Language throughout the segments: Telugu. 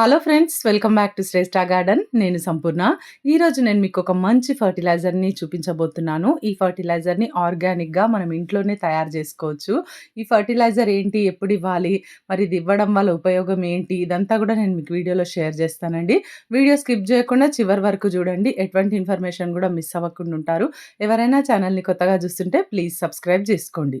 Hello friends welcome back to Shreshta garden నేను సంపూర్ణ. ఈరోజు నేను మీకు ఒక మంచి ఫర్టిలైజర్ని చూపించబోతున్నాను. ఈ ఫర్టిలైజర్ని ఆర్గానిక్గా మనం ఇంట్లోనే తయారు చేసుకోవచ్చు. ఈ ఫర్టిలైజర్ ఏంటి ఎప్పుడు ఇవ్వాలి మరి ఇది ఇవ్వడం వల్ల ఉపయోగం ఏంటి ఇదంతా కూడా నేను మీకు వీడియోలో షేర్ చేస్తానండి. వీడియో స్కిప్ చేయకుండా చివరి వరకు చూడండి. ఎటువంటి ఇన్ఫర్మేషన్ కూడా మిస్ అవ్వకుండా ఉంటారు. ఎవరైనా ఛానల్ని కొత్తగా చూస్తుంటే ప్లీజ్ సబ్స్క్రైబ్ చేసుకోండి.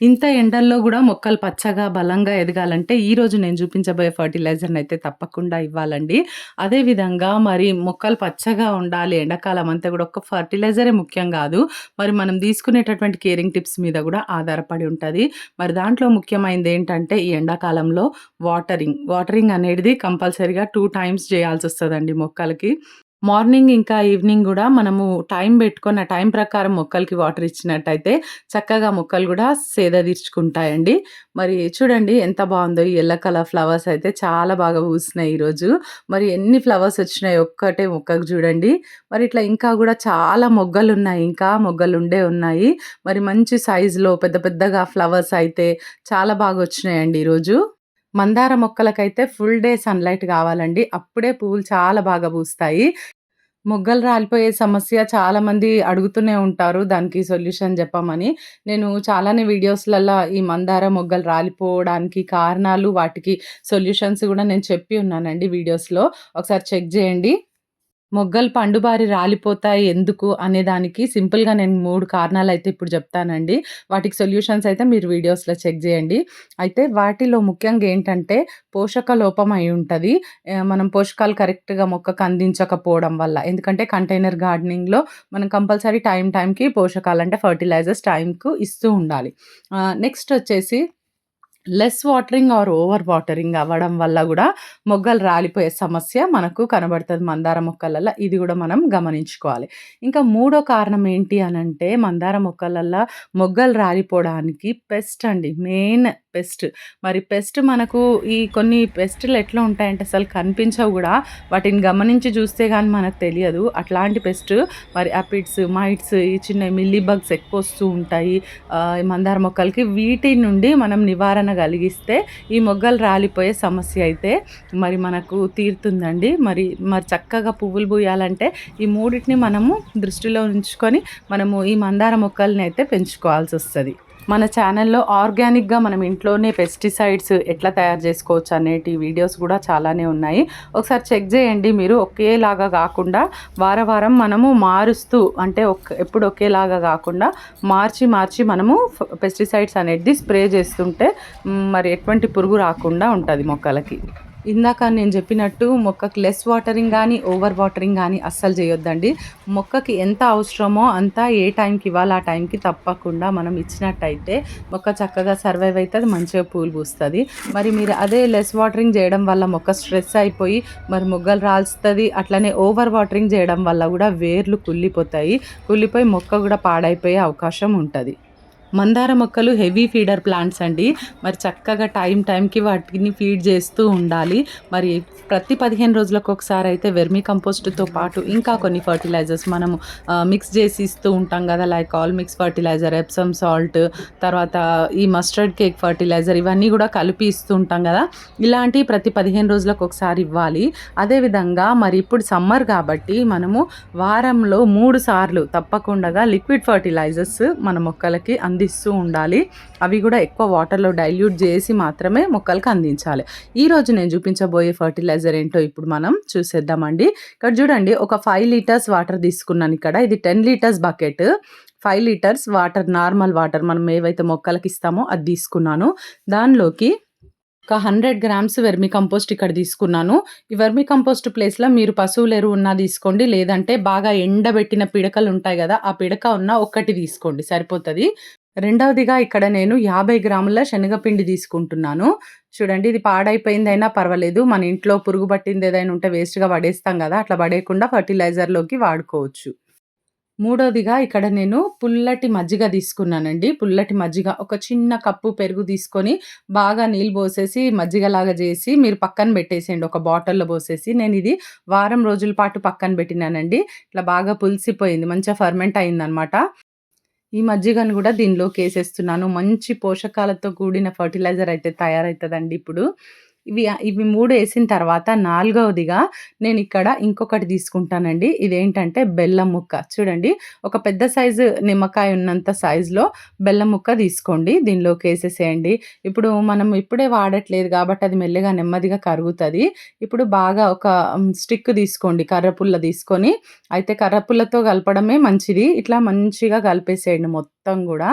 ఇంత ఎండల్లో కూడా మొక్కలు పచ్చగా బలంగా ఎదగాలంటే ఈరోజు నేను చూపించబోయే ఫర్టిలైజర్ని అయితే తప్పకుండా ఇవ్వాలండి. అదేవిధంగా మరి మొక్కలు పచ్చగా ఉండాలి ఎండాకాలం అంతా కూడా ఒక్క ఫర్టిలైజరే ముఖ్యం కాదు. మరి మనం తీసుకునేటటువంటి కేరింగ్ టిప్స్ మీద కూడా ఆధారపడి ఉంటుంది. మరి దాంట్లో ముఖ్యమైనది ఏంటంటే ఈ ఎండాకాలంలో వాటరింగ్ వాటరింగ్ అనేది కంపల్సరీగా టూ టైమ్స్ చేయాల్సి వస్తుందండి మొక్కలకి. మార్నింగ్ ఇంకా ఈవినింగ్ కూడా మనము టైం పెట్టుకొని ఆ టైం ప్రకారం మొక్కలకి వాటర్ ఇచ్చినట్టయితే చక్కగా మొక్కలు కూడా సేద తీర్చుకుంటాయండి. మరి చూడండి ఎంత బాగుందో ఈ ఎల్లో కలర్ ఫ్లవర్స్ అయితే చాలా బాగా పూసినాయి ఈరోజు. మరి ఎన్ని ఫ్లవర్స్ వచ్చినాయి ఒక్కటే మొక్కకు చూడండి. మరి ఇట్లా ఇంకా కూడా చాలా మొగ్గలు ఉన్నాయి ఇంకా మొగ్గలు ఉండే ఉన్నాయి. మరి మంచి సైజులో పెద్ద పెద్దగా ఫ్లవర్స్ అయితే చాలా బాగా వచ్చినాయండి ఈరోజు. మందార మొక్కలకైతే ఫుల్ డే సన్‌లైట్ కావాలండి. అప్పుడే పువ్వులు చాలా బాగా పూస్తాయి. మొగ్గలు రాలిపోయే సమస్య చాలామంది అడుగుతూనే ఉంటారు. దానికి సొల్యూషన్ చెప్పమని. నేను చాలానే వీడియోస్లలో ఈ మందార మొగ్గలు రాలిపోవడానికి కారణాలు, వాటికి సొల్యూషన్స్ కూడా నేను చెప్పి ఉన్నానండి వీడియోస్‌లో. ఒకసారి చెక్ చేయండి. మొగ్గలు పండుబారి రాలిపోతాయి ఎందుకు అనేదానికి సింపుల్‌గా నేను మూడు కారణాలు అయితే ఇప్పుడు చెప్తానండి. వాటికి సొల్యూషన్స్ అయితే మీరు వీడియోస్‌లో చెక్ చేయండి. అయితే వాటిలో ముఖ్యంగా ఏంటంటే పోషక లోపం అయి ఉంటుంది మనం పోషకాలు కరెక్ట్‌గా మొక్కకు అందించకపోవడం వల్ల. ఎందుకంటే కంటైనర్ గార్డెనింగ్‌లో మనం కంపల్సరీ టైం టైంకి పోషకాలు అంటే ఫర్టిలైజర్స్ టైంకు ఇస్తూ ఉండాలి. నెక్స్ట్ వచ్చేసి less watering or over watering అవ్వడం వల్ల కూడా మొగ్గలు రాలిపోయే సమస్య మనకు కనబడుతుంది మందార మొక్కలల్లో. ఇది కూడా మనం గమనించుకోవాలి. ఇంకా మూడో కారణం ఏంటి అని అంటే మందార మొక్కలల్లో మొగ్గలు రాలిపోవడానికి పెస్ట్ అండి మెయిన్ పెస్ట్. మరి పెస్ట్ మనకు ఈ కొన్ని పెస్టులు ఎట్లా ఉంటాయంటే అసలు కనిపించవు కూడా. వాటిని గమనించి చూస్తే కానీ మనకు తెలియదు. అట్లాంటి పెస్ట్ మరి అపిడ్స్ మైట్స్ ఈ చిన్న మిల్లీ బగ్స్ ఎక్కువ వస్తూ ఉంటాయి. మందార మొక్కలకి వీటి నుండి మనం నివారణ కలిగిస్తే ఈ మొగ్గలు రాలిపోయే సమస్య అయితే మరి మనకు తీరుతుందండి. మరి మరి చక్కగా పువ్వులు పూయాలంటే ఈ మూడింటిని మనము దృష్టిలో ఉంచుకొని మనము ఈ మందార మొక్కల్ని అయితే పెంచుకోవాల్సి వస్తుంది. మన ఛానల్లో ఆర్గానిక్గా మనం ఇంట్లోనే పెస్టిసైడ్స్ ఎట్లా తయారు చేసుకోవచ్చు అనేటి వీడియోస్ కూడా చాలానే ఉన్నాయి. ఒకసారి చెక్ చేయండి మీరు. ఒకేలాగా కాకుండా వార వారం మనము మారుస్తూ అంటే ఒక ఎప్పుడు ఒకేలాగా కాకుండా మార్చి మార్చి మనము పెస్టిసైడ్స్ అనేది స్ప్రే చేస్తుంటే మరి ఎటువంటి పురుగు రాకుండా ఉంటుంది మొక్కలకి. ఇందాక నేను చెప్పినట్టు మొక్కకి లెస్ వాటరింగ్ కానీ ఓవర్ వాటరింగ్ కానీ అస్సలు చేయొద్దండి. మొక్కకి ఎంత అవసరమో అంతా ఏ టైంకి ఇవ్వాలి ఆ టైంకి తప్పకుండా మనం ఇచ్చినట్టయితే మొక్క చక్కగా సర్వైవ్ అవుతుంది మంచిగా పూలు పూస్తుంది. మరి మీరు అదే లెస్ వాటరింగ్ చేయడం వల్ల మొక్క స్ట్రెస్ అయిపోయి మరి మొగ్గలు రాల్స్తుంది అట్లనే ఓవర్ వాటరింగ్ చేయడం వల్ల కూడా వేర్లు కుళ్ళిపోతాయి. కుళ్ళిపోయి మొక్క కూడా పాడైపోయే అవకాశం ఉంటుంది. మందార మొక్కలు హెవీ ఫీడర్ ప్లాంట్స్ అండి. మరి చక్కగా టైం టైంకి వాటిని ఫీడ్ చేస్తూ ఉండాలి. మరి ప్రతి పదిహేను రోజులకు ఒకసారి అయితే వెర్మీ కంపోస్ట్తో పాటు ఇంకా కొన్ని ఫర్టిలైజర్స్ మనము మిక్స్ చేసి ఇస్తూ ఉంటాం కదా like all mix fertiliser Epsom salt తర్వాత ఈ మస్టర్డ్ కేక్ ఫర్టిలైజర్ ఇవన్నీ కూడా కలిపి ఇస్తూ ఉంటాం కదా. ఇలాంటివి ప్రతి పదిహేను రోజులకు ఒకసారి ఇవ్వాలి. అదేవిధంగా మరి ఇప్పుడు సమ్మర్ కాబట్టి మనము వారంలో మూడు సార్లు తప్పకుండా లిక్విడ్ ఫర్టిలైజర్స్ మన మొక్కలకి అందు అందిస్తూ ఉండాలి. అవి కూడా ఎక్కువ వాటర్లో డైల్యూట్ చేసి మాత్రమే మొక్కలకు అందించాలి. ఈరోజు నేను చూపించబోయే ఫర్టిలైజర్ ఏంటో ఇప్పుడు మనం చూసేద్దామండి. ఇక్కడ చూడండి ఒక ఫైవ్ లీటర్స్ వాటర్ తీసుకున్నాను ఇక్కడ. ఇది ten litres bucket. Five litres water normal water మనం ఏవైతే మొక్కలకి ఇస్తామో అది తీసుకున్నాను. దానిలోకి ఒక హండ్రెడ్ గ్రామ్స్ వెర్మి కంపోస్ట్ ఇక్కడ తీసుకున్నాను. ఈ వెర్మి కంపోస్ట్ ప్లేస్లో మీరు పశువుల ఎరువు ఉన్నా తీసుకోండి. లేదంటే బాగా ఎండబెట్టిన పిడకలు ఉంటాయి కదా ఆ పిడక ఉన్న ఒక్కటి తీసుకోండి. సరిపోతుంది. రెండవదిగా ఇక్కడ నేను యాభై గ్రాముల శనగపిండి తీసుకుంటున్నాను చూడండి ఇది పాడైపోయిందైనా పర్వాలేదు మన ఇంట్లో పురుగు పట్టింది ఏదైనా ఉంటే వేస్ట్గా పడేస్తాం కదా అట్లా పడేయకుండా ఫర్టిలైజర్లోకి వాడుకోవచ్చు మూడోదిగా ఇక్కడ నేను పుల్లటి మజ్జిగ తీసుకున్నానండి. పుల్లటి మజ్జిగ ఒక చిన్న కప్పు పెరుగు తీసుకొని బాగా నీళ్ళు పోసేసి మజ్జిగలాగా చేసి మీరు పక్కన పెట్టేసేయండి ఒక బాటిల్‌లో పోసేసి. నేను ఇది వారం రోజుల పాటు పక్కన పెట్టినానండి. ఇట్లా బాగా పులిసిపోయింది. మంచిగా ఫర్మెంట్ అయిందనమాట. ఈ మజ్జిగను కూడా దీనిలోకేసేస్తున్నాను. మంచి పోషకాలతో కూడిన ఫర్టిలైజర్ అయితే తయారవుతుందండి ఇప్పుడు. ఇవి ఇవి మూడు వేసిన తర్వాత నాలుగవదిగా నేను ఇక్కడ ఇంకొకటి తీసుకుంటానండి. ఇదేంటంటే బెల్లం ముక్క. చూడండి ఒక పెద్ద సైజు నిమ్మకాయ ఉన్నంత సైజులో బెల్లం ముక్క తీసుకోండి. దీనిలోకి వేసేసేయండి ఇప్పుడు మనం ఇప్పుడే వాడట్లేదు కాబట్టి అది మెల్లగా నెమ్మదిగా కరుగుతుంది ఇప్పుడు బాగా ఒక స్టిక్ తీసుకోండి. కర్రపుల్ల తీసుకొని అయితే కర్రపుల్లతో కలపడమే మంచిది. ఇట్లా మంచిగా కలిపేసేయండి మొత్తం మొత్తం కూడా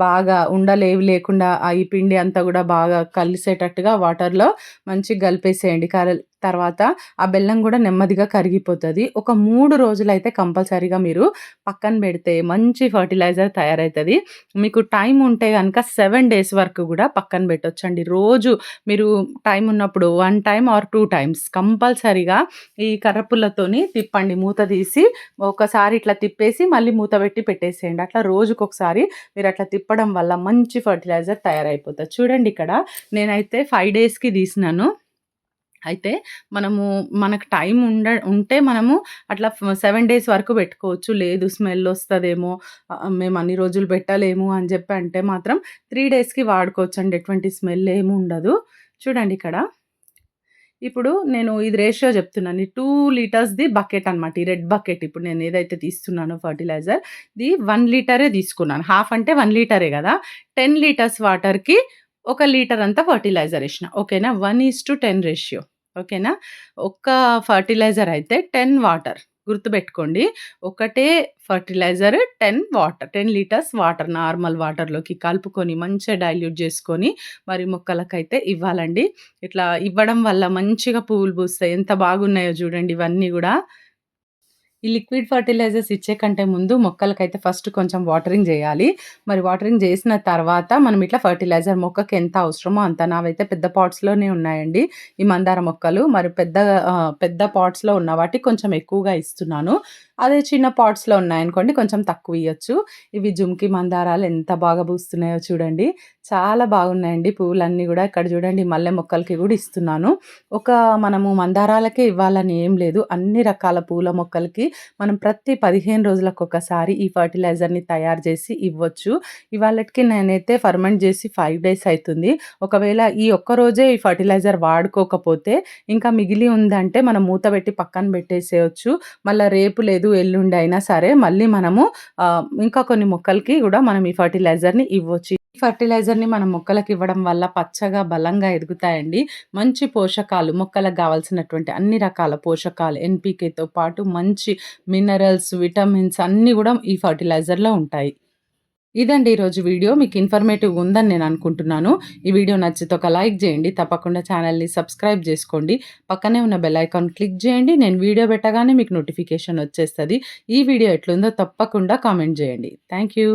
బాగా ఉండలేవి లేకుండా ఈ పిండి అంతా కూడా బాగా కలిసేటట్టుగా వాటర్‌లో మంచిగా కలిపేసేయండి. కరల్ తర్వాత ఆ బెల్లం కూడా నెమ్మదిగా కరిగిపోతుంది ఒక మూడు రోజులైతే కంపల్సరీగా మీరు పక్కన పెడితే మంచి ఫర్టిలైజర్ తయారవుతుంది మీకు టైం ఉంటే కనుక సెవెన్ డేస్ వరకు కూడా పక్కన పెట్టొచ్చండి. రోజు మీరు టైం ఉన్నప్పుడు one time or two times కంపల్సరీగా ఈ కర్రపుల్లతోని తిప్పండి. మూత తీసి ఒకసారి ఇట్లా తిప్పేసి మళ్ళీ మూత పెట్టి పెట్టేసేయండి. అట్లా రోజుకొకసారి అట్లా తిప్పడం వల్ల మంచి ఫర్టిలైజర్ తయారైపోతుంది చూడండి ఇక్కడ నేనైతే ఫైవ్ డేస్‌కి తీసినాను. అయితే మనము మనకు టైం ఉండ ఉంటే మనము అట్లా సెవెన్ డేస్ వరకు పెట్టుకోవచ్చు. లేదు స్మెల్ వస్తుందేమో మేము అన్ని రోజులు పెట్టలేము అని చెప్పి అంటే మాత్రం త్రీ డేస్‌కి వాడుకోవచ్చండి. ఎటువంటి స్మెల్ ఏమి ఉండదు. చూడండి ఇక్కడ. ఇప్పుడు నేను ఇది రేషియో చెప్తున్నాను. టూ లీటర్స్‌ది బకెట్ అనమాట. ఈ రెడ్ బకెట్ ఇప్పుడు నేను ఏదైతే తీస్తున్నానో ఫర్టిలైజర్ ఇది వన్ లీటరే తీసుకున్నాను. హాఫ్ అంటే వన్ లీటరే కదా టెన్ లీటర్స్ వాటర్‌కి ఒక లీటర్ అంతా ఫర్టిలైజర్ ఇచ్చిన ఓకేనా? 1:10 రేషియో. ఓకేనా? ఒక్క ఫర్టిలైజర్ అయితే 10 వాటర్ గుర్తుపెట్టుకోండి. ఒకటే fertiliser 10 water 10 litres water normal వాటర్‌లోకి కలుపుకొని మంచిగా డైల్యూట్ చేసుకొని మరి మొక్కలకైతే ఇవ్వాలండి. ఇట్లా ఇవ్వడం వల్ల మంచిగా పువ్వులు పూస్తాయి. ఎంత బాగున్నాయో చూడండి ఇవన్నీ కూడా ఈ లిక్విడ్ ఫర్టిలైజర్స్ ఇచ్చే కంటే ముందు మొక్కలకైతే ఫస్ట్ కొంచెం వాటరింగ్ చేయాలి మరి వాటరింగ్ చేసిన తర్వాత మనం ఇట్లా ఫర్టిలైజర్ మొక్కకి ఎంత అవసరమో అంత. నావైతే పెద్ద పాట్స్‌లోనే ఉన్నాయండి. ఈ మందార మొక్కలు. మరి పెద్ద పెద్ద పాట్స్‌లో ఉన్న వాటికి కొంచెం ఎక్కువగా ఇస్తున్నాను. అదే చిన్న పాట్స్‌లో ఉన్నాయనుకోండి కొంచెం తక్కువ ఇవ్వచ్చు ఇవి జుమ్కి మందారాలు ఎంత బాగా పూస్తున్నాయో చూడండి. చాలా బాగున్నాయండి పువ్వులన్నీ కూడా ఇక్కడ చూడండి మల్లె మొక్కలకి కూడా ఇస్తున్నాను. ఒక మనము మందారాలకే ఇవ్వాలని ఏం లేదు. అన్ని రకాల పూల మొక్కలకి మనం ప్రతి 15 రోజులకొకసారి ఈ ఫర్టిలైజర్‌ని తయారు చేసి ఇవ్వచ్చు. ఇవాళకి నేనైతే ఫర్మెంట్ చేసి ఫైవ్ డేస్ అవుతుంది ఒకవేళ ఈ ఒక్క రోజే ఈ ఫర్టిలైజర్ వాడుకోకపోతే ఇంకా మిగిలి ఉందంటే మనం మూత పెట్టి పక్కన పెట్టేసేయొచ్చు. మళ్ళీ రేపు లేదు ఎల్లుండి అయినా సరే మళ్ళీ మనము ఇంకా కొన్ని మొక్కలకి కూడా మనం ఈ ఫర్టిలైజర్‌ని ఇవ్వచ్చు. ఈ ఫర్టిలైజర్‌ని మనం మొక్కలకి ఇవ్వడం వల్ల పచ్చగా బలంగా ఎదుగుతాయండి. మంచి పోషకాలు మొక్కలకు కావాల్సినటువంటి అన్ని రకాల పోషకాలు ఎన్పికేతో పాటు మంచి మినరల్స్, విటమిన్స్ అన్నీ కూడా ఈ ఫర్టిలైజర్‌లో ఉంటాయి. ఇదండి ఈరోజు వీడియో. మీకు ఇన్ఫర్మేటివ్ ఉందని నేను అనుకుంటున్నాను. ఈ వీడియో నచ్చితే ఒక లైక్ చేయండి తప్పకుండా ఛానల్ని సబ్స్క్రైబ్ చేసుకోండి పక్కనే ఉన్న బెల్ ఐకాన్ క్లిక్ చేయండి నేను వీడియో పెట్టగానే మీకు నోటిఫికేషన్ వచ్చేస్తుంది ఈ వీడియో ఎట్లుందో తప్పకుండా కామెంట్ చేయండి థ్యాంక్ యూ.